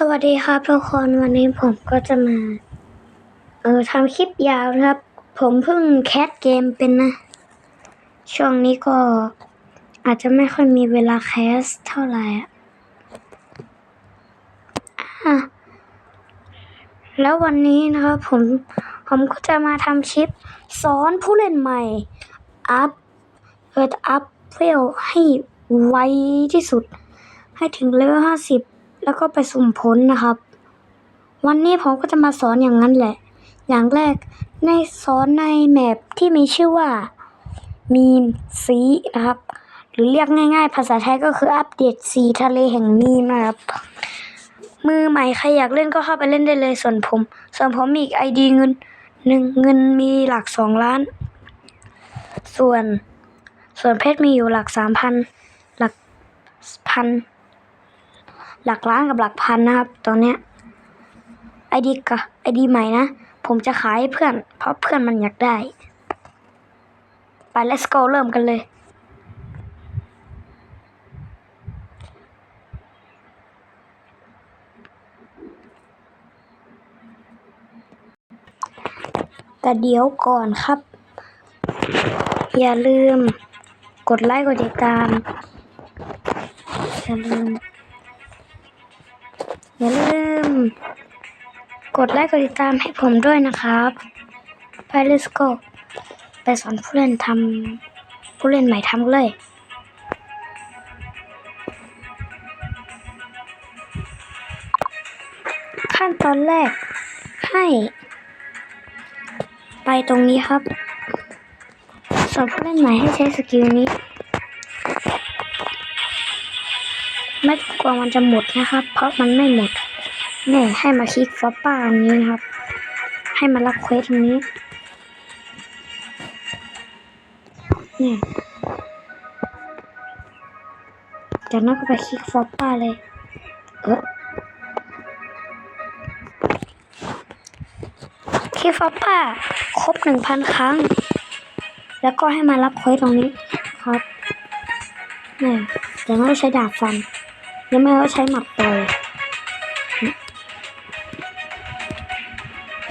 สวัสดีครับทุกคนวันนี้ผมก็จะมา เออทำคลิปยาวนะครับ ผมเพิ่งแคสเกมเป็นนะ ช่วงนี้ก็อาจจะไม่ค่อยมีเวลาแคสเท่าไหร่อะแล้ววันนี้นะครับผมผมก็จะมาทำคลิปสอนผู้เล่นใหม่ อัพเอออัพเวลให้ไวที่สุด ให้ถึงเลเวลห้าสิบ แล้วก็ไปสุ่มผลนะครับ วันนี้ผมก็จะมาสอนอย่างนั้นแหละ อย่างแรกในสอนในแมปที่มีชื่อว่ามีมสีนะครับ หรือเรียกง่าย ๆ ภาษาไทยก็คืออัปเดตสีทะเลแห่งมีมนะครับ มือใหม่ใครอยากเล่นก็เข้าไปเล่นได้เลยส่วนผม ส่วนผมมีอีกไอดีเงินหนึ่งเงินมีหลักสองล้าน ส่วนส่วนเพชรมีอยู่หลักสามพันหลักพัน หลักล้านกับหลักพันนะครับ ตอนเนี้ยไอดีกับไอดีใหม่นะ ผมจะขายให้เพื่อน เพราะเพื่อนมันอยากได้ ไป let's go เริ่มกันเลย แต่เดี๋ยวก่อนครับ อย่าลืมกดไลค์กดติดตามอย่าลืม อย่าลืม กดไลค์กดติดตามให้ผมด้วยนะครับ ไป let's go ไปสอนผู้เล่นทำผู้เล่นใหม่ทำเลยขั้นตอนแรกให้ ไปตรงนี้ครับสอนผู้เล่นใหม่ให้ใช้สกิลนี้ ไม่กลัวมันจะหมดนะครับ เพราะมันไม่หมดเนี่ยให้มาคลิกฟอปป้าอันนี้นะครับ ให้มารับเควสตรงนี้เนี่ยจากนั้นก็ไปคลิกฟอปป้าเลย เออคลิกฟอปป้าครบหนึ่งพันครั้ง แล้วก็ให้มารับเควสตรงนี้ครับเนี่ยจากนั้นใช้ดาบฟัน แล้วไม่ก็ใช้หมัดต่อย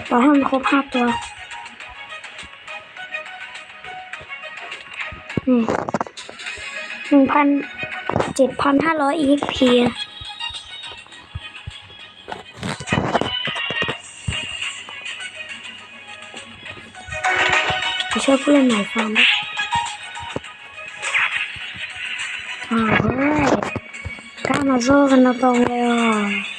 ต่อให้มันครบห้าตัวหนึ่งพันเจ็ดพันห้าร้อย EXP ไปช่วยผู้เล่นใหม่ฟาร์มด้วยอ้าเฮ้ย กล้ามาสู้กันตรงเลยอะ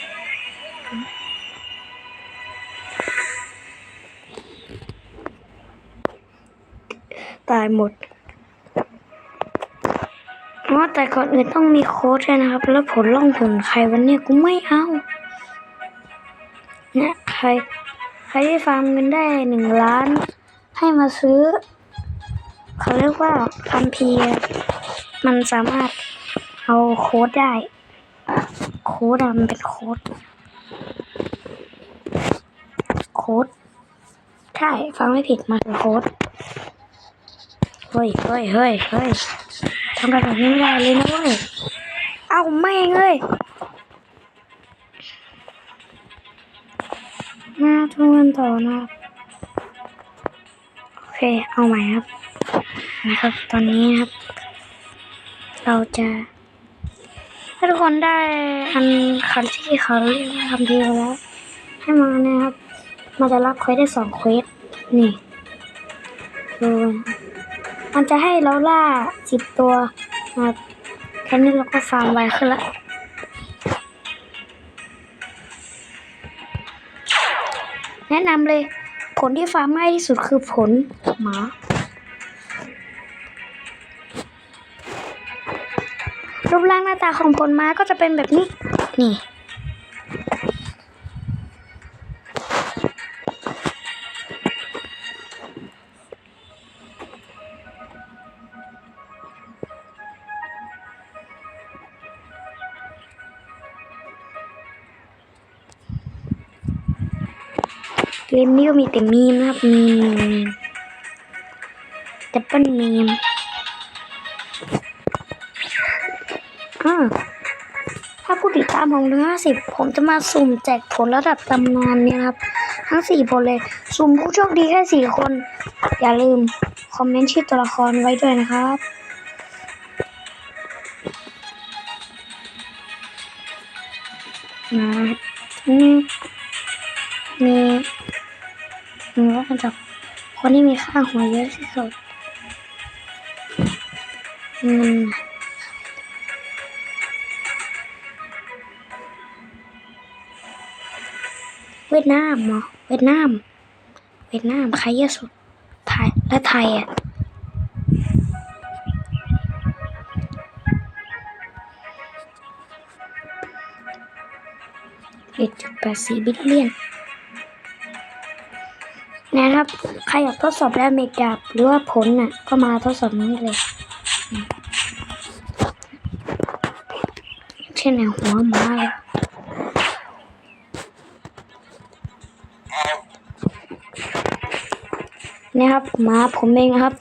ตายหมดอ๋อแต่ก่อนอื่นต้องมีโค้ดด้วยนะครับ แล้วผลล่องผลใครวันนี้กูไม่เอาเนี่ยใคร ใครที่ฟาร์มเงินได้หนึ่งล้าน ให้มาซื้อ เขาเรียกว่าคัมภีมันสามารถเอาโค้ดได้ โค้ดอะมันเป็นโค้ดโค้ดใช่ฟังไม่ผิดมันคือโค้ดเฮ้ยเฮ้ยเฮ้ยเฮ้ยทำแบบนี้ไม่ได้เลยนะเว้ยเอาไม่เลยมาทุกคนต่อนะโอเคเอาใหม่ครับนะครับ ตอนนี้ครับ เราจะ ถ้าทุกคนได้อันคันที่เขาเรียกว่าคำเดียวแล้ว ให้มานะครับมันจะรับเควสได้สองเควส นี่ดูนะครับมันจะให้เราล่าสิบตัวนะครับแค่นี้เราก็ฟาร์มไวขึ้นละแนะนำเลย ผลที่ฟาร์มง่ายที่สุดคือผลหมา รูปร่างหน้าตาของผลไม้ก็จะเป็นแบบนี้ นี่ เกมนี้ก็มีแต่มีมนะครับมีมมีมดับเบิลมีม อ่าถ้าผู้ติดตามผมถึงห้าสิบผมจะมาสุ่มแจกผลระดับตำนานเนี่ยครับ ทั้งสี่ผลเลย สุ่มผู้โชคดีแค่สี่คน อย่าลืม คอมเมนต์ชื่อตัวละครไว้ด้วยนะครับนะนี่มีมีว่ากันจากคนที่มีค่าหัวเยอะที่สุดอืม เวียดนามเหรอเวียดนาม เวียดนามใครเยอะสุดไทยและไทยอะ1.84บิลเลียนนะครับ ใครอยากทดสอบแล้วเมกดับหรือว่าผลน่ะ ก็มาทดสอบนี้เลย เช่นในหัวมาเลย นี่ครับมาผมเองนะครับ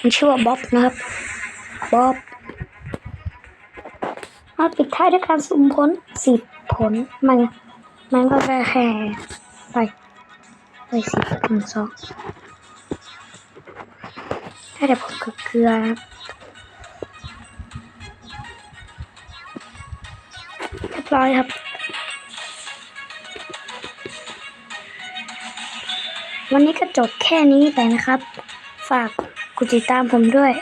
มันชื่อว่าบ๊อบนะครับบ๊อบมาปิดท้ายด้วยการสุ่มผลสิบผลมันมันก็แค่แค่ไปไปสิบหนึ่งสองถ้าเดี๋ยวผมเกลือนะครับเรียบร้อยครับ วันนี้ก็จบแค่นี้ไปนะครับ ฝากกดติดตามผมด้วย